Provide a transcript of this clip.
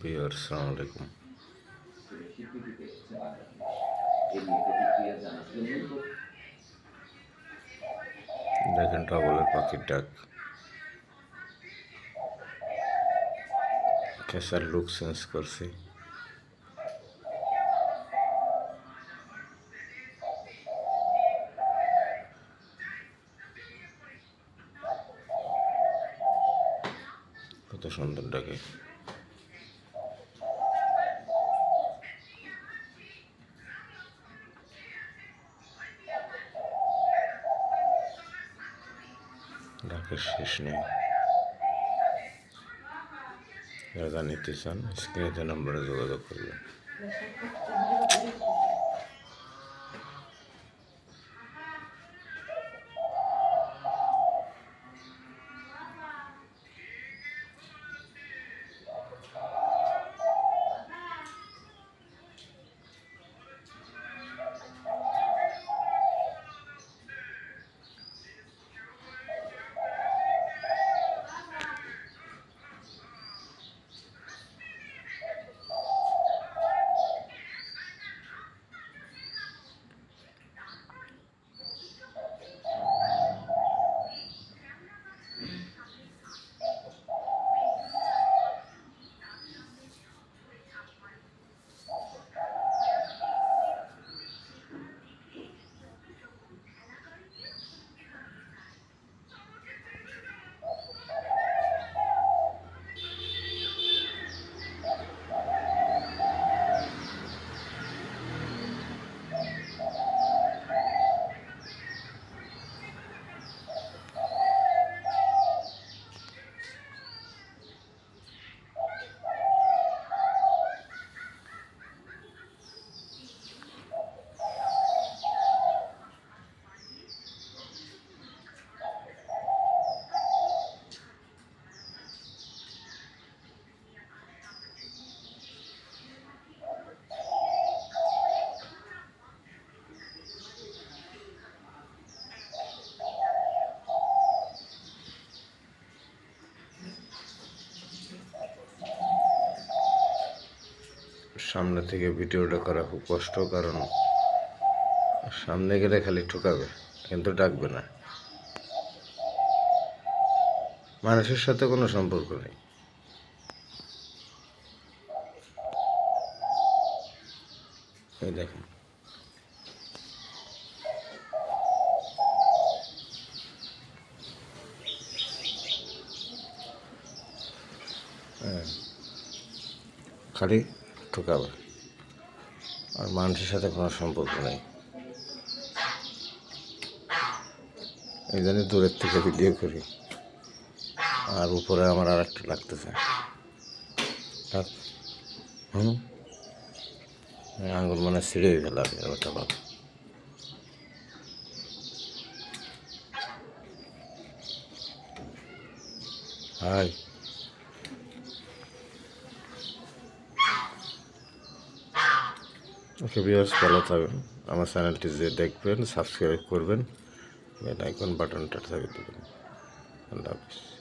বিয়ার সালাম আলাইকুম দেখেন টগলের পাখির ডাক খেসার লুক চেঞ্জ করছি কত সুন্দর ডাকে ডাকের শেষ নেই। যারা নিতে চান স্ক্রিনে নম্বরে যোগাযোগ করবেন। সামনে থেকে ভিডিওটা করা খুব কষ্ট, কারণ সামনে গেলে খালি ঠুকাবে, কিন্তু ডাকবে না। মানুষের সাথে কোনো সম্পর্ক নেই। দেখেন। হ্যাঁ। খালি ঠোকাবে আর মানুষের সাথে কোনো সম্পর্ক নেই। এই জন্য দূরের থেকে ভিডিও করি। আর উপরে আমার আর একটা লাগতেছে। হুম? আঙুল মানে ছিঁড়ে আমি ওটা বাবা হাই। ওকে বিয়ার্স ভালো থাকবেন আমার চ্যানেলটি যে দেখবেন সাবস্ক্রাইব করবেন, বেল আইকন বাটনটা থাকবে দেবেন। আল্লাহ হাফিজ।